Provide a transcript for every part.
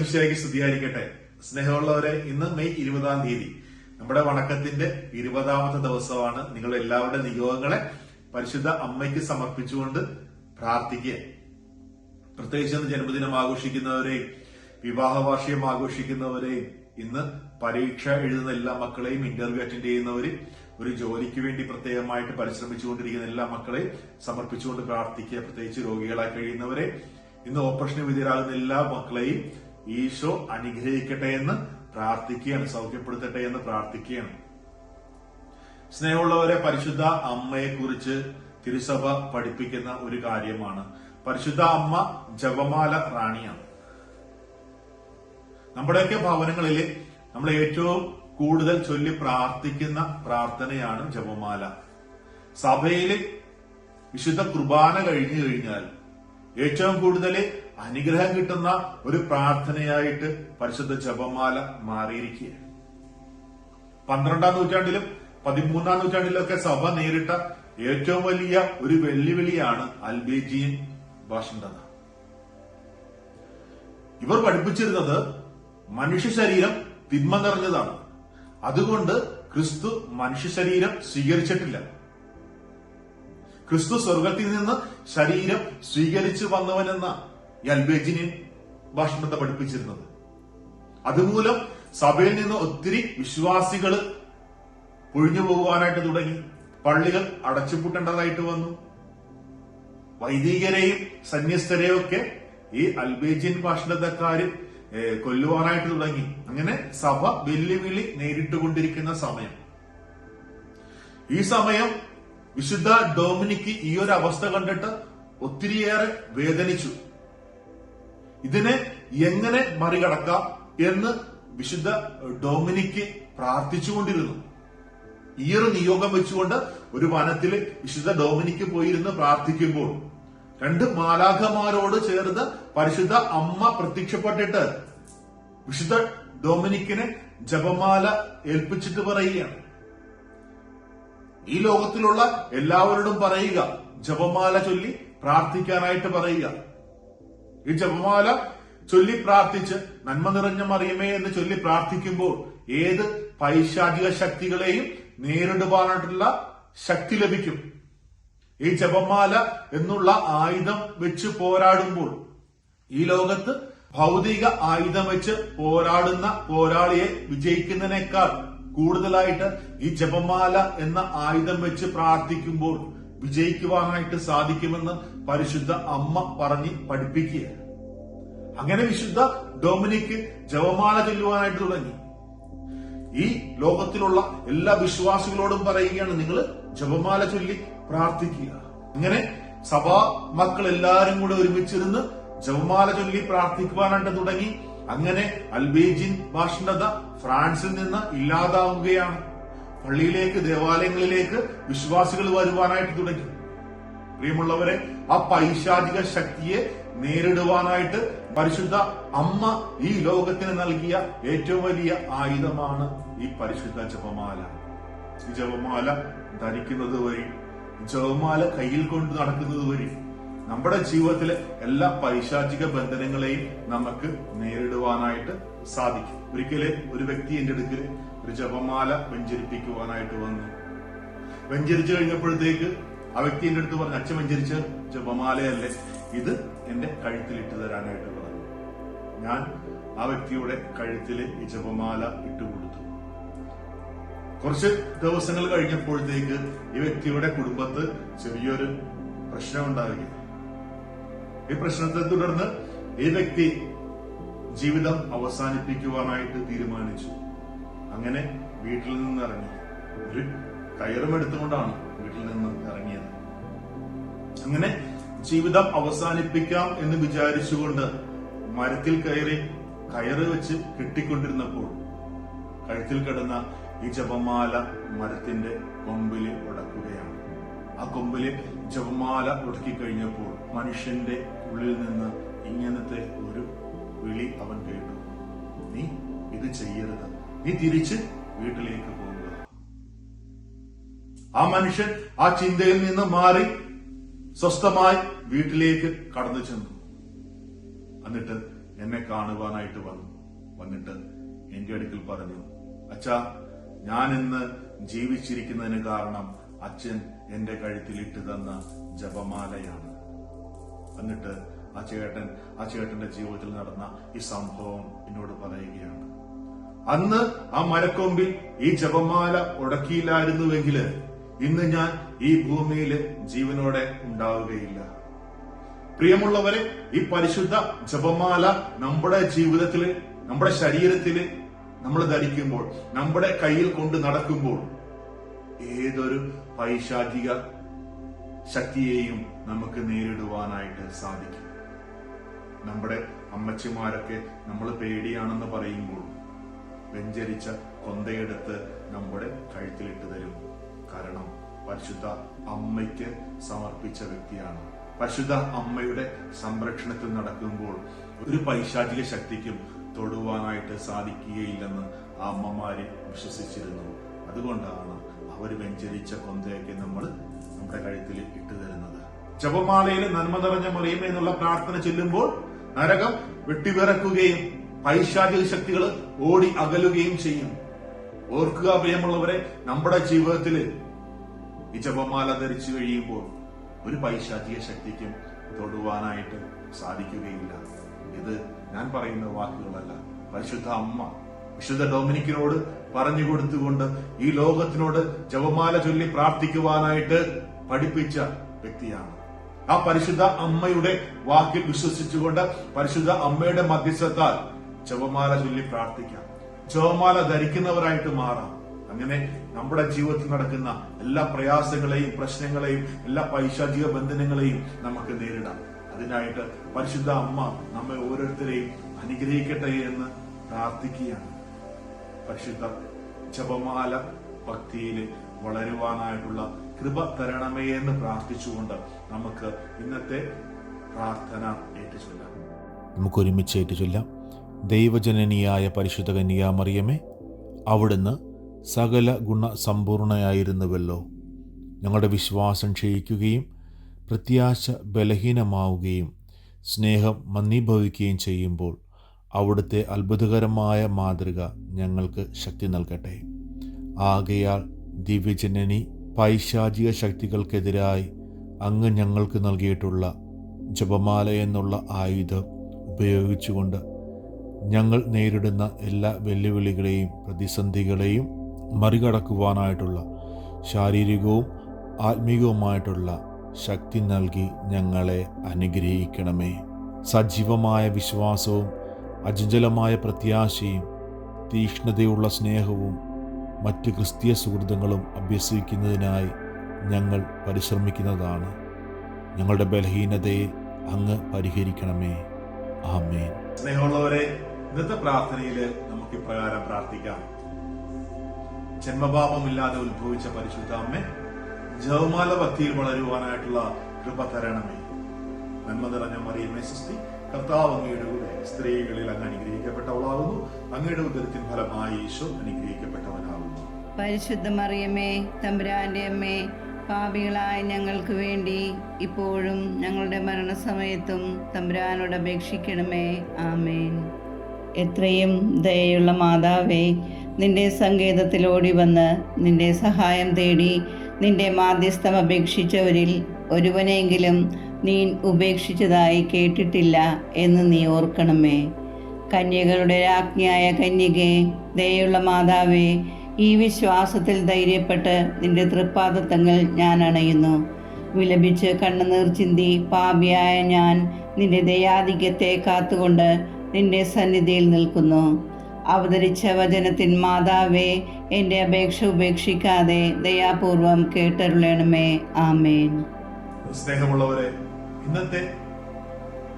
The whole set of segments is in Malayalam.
ഈശ്വംശിയായി സ്തുതിയായിരിക്കട്ടെ. സ്നേഹമുള്ളവരെ ഇന്ന് മെയ് ഇരുപതാം തീയതി. നമ്മുടെ വണക്കത്തിന്റെ ഇരുപതാമത്തെ ദിവസമാണ് നിങ്ങൾ എല്ലാവരുടെ നിയോഗങ്ങളെ പരിശുദ്ധ അമ്മയ്ക്ക് സമർപ്പിച്ചുകൊണ്ട് പ്രാർത്ഥിക്കുക. പ്രത്യേകിച്ച് ജന്മദിനം ആഘോഷിക്കുന്നവരെയും വിവാഹ വാർഷികം ആഘോഷിക്കുന്നവരെയും ഇന്ന് പരീക്ഷ എഴുതുന്ന എല്ലാ മക്കളെയും ഇന്റർവ്യൂ അറ്റൻഡ് ചെയ്യുന്നവരും ഒരു ജോലിക്ക് വേണ്ടി പ്രത്യേകമായിട്ട് പരിശ്രമിച്ചുകൊണ്ടിരിക്കുന്ന എല്ലാ മക്കളെയും സമർപ്പിച്ചുകൊണ്ട് പ്രാർത്ഥിക്കുക. പ്രത്യേകിച്ച് രോഗികളായി കഴിയുന്നവരെ ഇന്ന് ഓപ്പറേഷന് വിധേയരാകുന്ന എല്ലാ മക്കളെയും ഈശോ അനുഗ്രഹിക്കട്ടെ എന്ന് പ്രാർത്ഥിക്കുകയാണ് സൗഖ്യപ്പെടുത്തട്ടെ എന്ന് പ്രാർത്ഥിക്കുകയാണ്. സ്നേഹമുള്ളവരെ പരിശുദ്ധ അമ്മയെ കുറിച്ച് തിരുസഭ പഠിപ്പിക്കുന്ന ഒരു കാര്യമാണ്. പരിശുദ്ധ അമ്മ ജപമാല റാണിയാണ്. നമ്മുടെയൊക്കെ ഭവനങ്ങളിൽ നമ്മൾ ഏറ്റവും കൂടുതൽ ചൊല്ലി പ്രാർത്ഥിക്കുന്ന പ്രാർത്ഥനയാണ് ജപമാല. സഭയിൽ വിശുദ്ധ കുർബാന കഴിഞ്ഞു കഴിഞ്ഞാൽ ഏറ്റവും കൂടുതൽ അനുഗ്രഹം കിട്ടുന്ന ഒരു പ്രാർത്ഥനയായിട്ട് പരിശുദ്ധ ജപമാല മാറിയിരിക്കുകയാണ്. പന്ത്രണ്ടാം നൂറ്റാണ്ടിലും പതിമൂന്നാം നൂറ്റാണ്ടിലൊക്കെ സഭ നേരിട്ട ഏറ്റവും വലിയ ഒരു വെല്ലുവിളിയാണ് അൽബേജിയൻ ഭാഷണ്ടത ഇവർ പഠിപ്പിച്ചിരുന്നത് മനുഷ്യ ശരീരം തിന്മ നിറഞ്ഞതാണ്. അതുകൊണ്ട് ക്രിസ്തു മനുഷ്യ ശരീരം സ്വീകരിച്ചിട്ടില്ല. ക്രിസ്തു സ്വർഗത്തിൽ നിന്ന് ശരീരം സ്വീകരിച്ചു വന്നവനെന്ന ഈ ഭക്ഷണത്തെ പഠിപ്പിച്ചിരുന്നത്. അതുമൂലം സഭയിൽ നിന്ന് ഒത്തിരി വിശ്വാസികൾ പൊഴിഞ്ഞു പോകുവാനായിട്ട് തുടങ്ങി. പള്ളികൾ അടച്ചുപൂട്ടേണ്ടതായിട്ട് വന്നു. വൈദികരെയും സന്യസ്തരെയും ഒക്കെ ഈ അൽബേജിയൻ ഭാഷണത്തക്കാര് ഏഹ്, കൊല്ലുവാനായിട്ട് തുടങ്ങി. അങ്ങനെ സഭ വെല്ലുവിളി നേരിട്ടുകൊണ്ടിരിക്കുന്ന സമയം. ഈ സമയം വിശുദ്ധ ഡോമിനിക്ക് ഈ ഒരു അവസ്ഥ കണ്ടിട്ട് ഒത്തിരിയേറെ വേദനിച്ചു. ഇതിനെ എങ്ങനെ മറികടക്കാം എന്ന് വിശുദ്ധ ഡൊമിനിക്ക് പ്രാർത്ഥിച്ചുകൊണ്ടിരുന്നു. ഈ ഒരു നിയോഗം വെച്ചുകൊണ്ട് ഒരു വനത്തിൽ വിശുദ്ധ ഡൊമിനിക്ക് പോയിരുന്ന് പ്രാർത്ഥിക്കുമ്പോൾ രണ്ട് മാലാഖമാരോട് ചേർന്ന് പരിശുദ്ധ അമ്മ പ്രത്യക്ഷപ്പെട്ടിട്ട് വിശുദ്ധ ഡൊമിനിക്കിനെ ജപമാല ഏൽപ്പിച്ചിട്ട് പറയുകയാണ്. ഈ ലോകത്തിലുള്ള എല്ലാവരോടും പറയുക ജപമാല ചൊല്ലി പ്രാർത്ഥിക്കാനായിട്ട് പറയുക. ഈ ജപമാല ചൊല്ലി പ്രാർത്ഥിച്ച് നന്മ നിറഞ്ഞ മറിയമേ എന്ന് ചൊല്ലി പ്രാർത്ഥിക്കുമ്പോൾ ഏത് പൈശാചിക ശക്തികളെയും നേരിടുവാനായിട്ടുള്ള ശക്തി ലഭിക്കും. ഈ ജപമാല എന്നുള്ള ആയുധം വെച്ച് പോരാടുമ്പോൾ ഈ ലോകത്ത് ഭൗതിക ആയുധം വെച്ച് പോരാടുന്ന പോരാളിയെ വിജയിക്കുന്നതിനേക്കാൾ കൂടുതലായിട്ട് ഈ ജപമാല എന്ന ആയുധം വെച്ച് പ്രാർത്ഥിക്കുമ്പോൾ വിജയിക്കുവാനായിട്ട് സാധിക്കുമെന്ന് പരിശുദ്ധ അമ്മ പറഞ്ഞ് പഠിപ്പിക്കുക. അങ്ങനെ വിശുദ്ധ ഡൊമിനിക്ക് ജപമാല ചൊല്ലുവാനായിട്ട് തുടങ്ങി. ഈ ലോകത്തിലുള്ള എല്ലാ വിശ്വാസികളോടും പറയുകയാണ് നിങ്ങൾ ജപമാല ചൊല്ലി പ്രാർത്ഥിക്കുക. അങ്ങനെ സഭാ മക്കൾ എല്ലാവരും കൂടെ ഒരുമിച്ചിരുന്ന് ജപമാല ചൊല്ലി പ്രാർത്ഥിക്കുവാനായിട്ട് തുടങ്ങി. അങ്ങനെ അൽബേജിൻ ഭാഷണത ഫ്രാൻസിൽ നിന്ന് ഇല്ലാതാവുകയാണ്. പള്ളിയിലേക്ക് ദേവാലയങ്ങളിലേക്ക് വിശ്വാസികൾ വരുവാനായിട്ട് തുടങ്ങി. പ്രിയമുള്ളവരെ ആ പൈശാചിക ശക്തിയെ നേരിടുവാനായിട്ട് പരിശുദ്ധ അമ്മ ഈ ലോകത്തിന് നൽകിയ ഏറ്റവും വലിയ ആയുധമാണ് ഈ പരിശുദ്ധ ജപമാല. ഈ ജപമാല ധരിക്കുന്നത് വഴി ജപമാല കയ്യിൽ കൊണ്ട് നടക്കുന്നത് വഴി നമ്മുടെ ജീവിതത്തിലെ എല്ലാ പൈശാചിക ബന്ധനങ്ങളെയും നമുക്ക് നേരിടുവാനായിട്ട് സാധിക്കും. ഒരിക്കലെ ഒരു വ്യക്തി എന്റെ അടുക്കൽ ഒരു ജപമാല വെഞ്ചരിപ്പിക്കുവാനായിട്ട് വന്നു. വെഞ്ചരിച്ചു കഴിഞ്ഞപ്പോഴത്തേക്ക് ആ വ്യക്തി എന്റെ അടുത്ത് പറഞ്ഞു അച്ഛൻ വെഞ്ചരിച്ച ജപമാലയല്ലേ ഇത് എന്റെ കഴുത്തിലിട്ട് തരാനായിട്ട് പറഞ്ഞു. ഞാൻ ആ വ്യക്തിയുടെ കഴുത്തിൽ ഈ ജപമാല ഇട്ടുകൊടുത്തു കുറച്ച് ദിവസങ്ങൾ കഴിഞ്ഞപ്പോഴത്തേക്ക് ഈ വ്യക്തിയുടെ കുടുംബത്ത് ചെറിയൊരു പ്രശ്നം ഉണ്ടാവുകയാണ് ഈ പ്രശ്നത്തെ തുടർന്ന് ഈ വ്യക്തി ജീവിതം അവസാനിപ്പിക്കുവാനായിട്ട് തീരുമാനിച്ചു. അങ്ങനെ വീട്ടിൽ നിന്ന് ഇറങ്ങി ഒരു കയറും എടുത്തുകൊണ്ടാണ് വീട്ടിൽ നിന്ന് ഇറങ്ങിയത്. അങ്ങനെ ജീവിതം അവസാനിപ്പിക്കാം എന്ന് വിചാരിച്ചുകൊണ്ട് മരത്തിൽ കയറി കയറ് വെച്ച് കെട്ടിക്കൊണ്ടിരുന്നപ്പോൾ കഴുത്തിൽ കിടന്ന ഈ ജപമാല മരത്തിന്റെ കൊമ്പിൽ ഉടക്കുകയാണ്. ആ കൊമ്പിൽ ജപമാല ഉടക്കി കഴിഞ്ഞപ്പോൾ മനുഷ്യന്റെ ഉള്ളിൽ നിന്ന് ഇങ്ങനത്തെ ഒരു വിളി അവൻ കേട്ടു. നീ ഇത് ചെയ്യരുത്. നീ തിരിച്ച് വീട്ടിലേക്ക് പോകുക ആ മനുഷ്യൻ ആ ചിന്തയിൽ നിന്ന് മാറി സ്വസ്ഥമായി വീട്ടിലേക്ക് കടന്നു ചെന്നു. എന്നിട്ട് എന്നെ കാണുവാനായിട്ട് വന്നു. വന്നിട്ട് എന്റെ അടുക്കൽ പറഞ്ഞു അച്ഛാ ഞാൻ ഇന്ന് ജീവിച്ചിരിക്കുന്നതിന് കാരണം അച്ഛൻ എന്റെ കഴുത്തിലിട്ട് തന്ന ജപമാലയാണ്. എന്നിട്ട് ആ ചേട്ടൻ ആ ചേട്ടന്റെ ജീവിതത്തിൽ നടന്ന ഈ സംഭവം എന്നോട് പറയുകയാണ് അന്ന് ആ മരക്കൊമ്പിൽ ഈ ജപമാല ഉടക്കിയില്ലായിരുന്നുവെങ്കിൽ ഇന്ന് ഞാൻ ഈ ഭൂമിയിൽ ജീവനോടെ ഉണ്ടാവുകയില്ല. പ്രിയമുള്ളവരെ ഈ പരിശുദ്ധ ജപമാല നമ്മുടെ ജീവിതത്തിൽ നമ്മുടെ ശരീരത്തിൽ നമ്മൾ ധരിക്കുമ്പോൾ നമ്മുടെ കയ്യിൽ കൊണ്ട് നടക്കുമ്പോൾ ഏതൊരു പൈശാചിക ശക്തിയെയും നമുക്ക് നേരിടുവാനായിട്ട് സാധിക്കും. നമ്മുടെ അമ്മച്ചിമാരൊക്കെ നമ്മൾ പേടിയാണെന്ന് പറയുമ്പോൾ വെഞ്ചരിച്ച കൊന്തയെടുത്ത് നമ്മുടെ കഴുത്തിലിട്ട് തരും. കാരണം പരിശുദ്ധ അമ്മയ്ക്ക് സമർപ്പിച്ച വ്യക്തിയാണ്. പരിശുദ്ധ അമ്മയുടെ സംരക്ഷണത്തിൽ നടക്കുമ്പോൾ ഒരു പൈശാചിക ശക്തിക്കും തൊടുവാനായിട്ട് സാധിക്കുകയില്ലെന്ന് ആ അമ്മമാര് വിശ്വസിച്ചിരുന്നു. അതുകൊണ്ടാണ് അവർ വെഞ്ചരിച്ച കൊന്തയൊക്കെ നമ്മൾ നമ്മുടെ കഴുത്തിൽ ഇട്ടു തരുന്നത്. ജപമാലയിൽ നന്മ നിറഞ്ഞ മറിയമേ എന്നുള്ള പ്രാർത്ഥന ചെല്ലുമ്പോൾ നരകം വെട്ടിവിറക്കുകയും പൈശാചിക ശക്തികൾ ഓടി അകലുകയും ചെയ്യും. ഓർക്കുക പ്രിയമുള്ളവരെ നമ്മുടെ ജീവിതത്തിൽ ഈ ജപമാല ധരിച്ചു കഴിയുമ്പോൾ ഒരു പൈശാചിക ശക്തിക്കും തൊടുവാനായിട്ട് സാധിക്കുകയില്ല. ഇത് ഞാൻ പറയുന്ന വാക്കുകളല്ല. പരിശുദ്ധ അമ്മ വിശുദ്ധ ഡൊമിനിക്കിനോട് പറഞ്ഞു കൊടുത്തുകൊണ്ട് ഈ ലോകത്തിനോട് ജപമാല ചൊല്ലി പ്രാർത്ഥിക്കുവാനായിട്ട് പഠിപ്പിച്ച വ്യക്തിയാണ്. ആ പരിശുദ്ധ അമ്മയുടെ വാക്കിൽ വിശ്വസിച്ചുകൊണ്ട് പരിശുദ്ധ അമ്മയുടെ മധ്യസ്ഥത്താൽ ജപമാല ചൊല്ലി പ്രാർത്ഥിക്കാം. ജപമാല ധരിക്കുന്നവരായിട്ട് മാറാം. അങ്ങനെ നമ്മുടെ ജീവിതത്തിൽ നടക്കുന്ന എല്ലാ പ്രയാസങ്ങളെയും പ്രശ്നങ്ങളെയും എല്ലാ പൈശാചിക ബന്ധനങ്ങളെയും നമുക്ക് നേരിടാം. അതിനായിട്ട് പരിശുദ്ധ അമ്മ നമ്മെ ഓരോരുത്തരെയും അനുഗ്രഹിക്കട്ടെ എന്ന് പ്രാർത്ഥിക്കുകയാണ്. പരിശുദ്ധ ജപമാല ഭക്തിയിൽ വളരുവാനായിട്ടുള്ള കൃപ തരണമേ എന്ന് പ്രാർത്ഥിച്ചുകൊണ്ട് നമുക്ക് ഇന്നത്തെ പ്രാർത്ഥന ഏറ്റുചൊല്ലാം. നമുക്ക് ഒരുമിച്ച് ഏറ്റുചൊല്ലാം. ദൈവജനനിയായ പരിശുദ്ധ കന്യാമറിയമേ അവിടുന്ന് സകല ഗുണസമ്പൂർണയായിരുന്നുവല്ലോ. ഞങ്ങളുടെ വിശ്വാസം ക്ഷയിക്കുകയും പ്രത്യാശ ബലഹീനമാവുകയും സ്നേഹം മന്ദീഭവിക്കുകയും ചെയ്യുമ്പോൾ അവിടുത്തെ അത്ഭുതകരമായ മാതൃക ഞങ്ങൾക്ക് ശക്തി നൽകട്ടെ. ആകയാൽ ദിവ്യജനനി പൈശാചിക ശക്തികൾക്കെതിരായി അങ്ങ് ഞങ്ങൾക്ക് നൽകിയിട്ടുള്ള ജപമാല എന്നുള്ള ആയുധം ഉപയോഗിച്ചുകൊണ്ട് ഞങ്ങൾ നേരിടുന്ന എല്ലാ വെല്ലുവിളികളെയും പ്രതിസന്ധികളെയും മറികടക്കുവാനായിട്ടുള്ള ശാരീരികവും ആത്മീകവുമായിട്ടുള്ള ശക്തി നൽകി ഞങ്ങളെ അനുഗ്രഹിക്കണമേ. സജീവമായ വിശ്വാസവും അചഞ്ചലമായ പ്രത്യാശയും തീക്ഷ്ണതയുള്ള സ്നേഹവും മറ്റ് ക്രിസ്തീയ സുഹൃത്തുക്കളും അഭ്യസിക്കുന്നതിനായി ഞങ്ങൾ പരിശ്രമിക്കുന്നതാണ്. ഞങ്ങളുടെ ബലഹീനതയെ അങ്ങ് പരിഹരിക്കണമേ. ആമേൻ. സ്നേഹമുള്ളവരെ ഇന്നത്തെ പ്രാർത്ഥനയിൽ നമുക്ക് ഇപ്രകാരം പ്രാർത്ഥിക്കാം. ജന്മപാപമില്ലാതെ ഉത്ഭവിച്ച പരിശുദ്ധ അമ്മ ജവമാല ഭക്തിയിൽ വളരുവാനായിട്ടുള്ള കൃപ തരണമേ. നന്മ നിറഞ്ഞ മറിയമ്മേ സൃഷ്ടി കർത്താവ് അങ്ങയുടെ കൂടെ സ്ത്രീകളിൽ അങ്ങ് അനുഗ്രഹിക്കപ്പെട്ടവളാകുന്നു. അങ്ങയുടെ ഉദരത്തിൻ ഫലമായി ഈശോ അനുഗ്രഹിക്കപ്പെട്ടവനാകുന്നു. പരിശുദ്ധ മറിയമ്മേ തമ്പുരാന്റെ അമ്മേ പാപികളായ ഞങ്ങൾക്ക് വേണ്ടി ഇപ്പോഴും ഞങ്ങളുടെ മരണസമയത്തും തമ്പുരാനോട് അപേക്ഷിക്കണമേ. ആമേൻ. എത്രയും ദയയുള്ള മാതാവേ നിന്റെ സങ്കേതത്തിൽ ഓടി വന്ന് നിന്റെ സഹായം തേടി നിന്റെ മാധ്യസ്ഥം അപേക്ഷിച്ചവരിൽ ഒരുവനെങ്കിലും നീ ഉപേക്ഷിച്ചതായി കേട്ടിട്ടില്ല എന്ന് നീ ഓർക്കണമേ. കന്യകളുടെ രാജ്ഞിയായ കന്യകെ ദയുള്ള മാതാവേ ഈ വിശ്വാസത്തിൽ ധൈര്യപ്പെട്ട് നിന്റെ തൃപ്പാദത്തങ്ങൾ ഞാൻ അണയുന്നു. വിലപിച്ച് കണ്ണുനീർ ചിന്തി പാപിയായ ഞാൻ നിന്റെ ദയാധിക്യത്തെ കാത്തുകൊണ്ട് നിന്റെ സന്നിധിയിൽ നിൽക്കുന്നു. അവതരിച്ച വചനത്തിൻ മാതാവേ എന്റെ അപേക്ഷ ഉപേക്ഷിക്കാതെ ദയാപൂർവം കേട്ടരുളണമേ. ആമേൻ. സ്നേഹമുള്ളവരെ ഇന്നത്തെ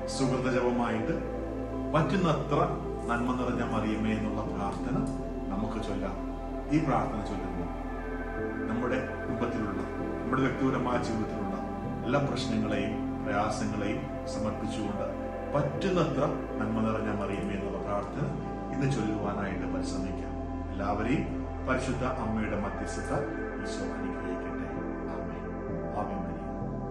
സുഹൃത ജപമായിട്ട് പറ്റുന്നത്ര നന്മ നിറഞ്ഞ മറിയമേ എന്നുള്ള പ്രാർത്ഥന നമുക്ക് ചൊല്ലാം. ഈ പ്രാർത്ഥന ചൊല്ലുമ്പോൾ നമ്മുടെ കുടുംബത്തിലുള്ള നമ്മുടെ വ്യക്തിപരമായ ജീവിതത്തിലുള്ള എല്ലാ പ്രശ്നങ്ങളെയും പ്രയാസങ്ങളെയും സമർപ്പിച്ചുകൊണ്ട് പറ്റുന്നത്ര നന്മ നിറഞ്ഞ മറിയമേ എന്നുള്ള പ്രാർത്ഥന ഇന്ന് ചൊല്ലുവാനായിട്ട് പരിശ്രമിക്കാം. എല്ലാവരെയും പരിശുദ്ധ അമ്മയുടെ മധ്യസ്ഥത ഈശോ അനുഗ്രഹിക്കട്ടെ.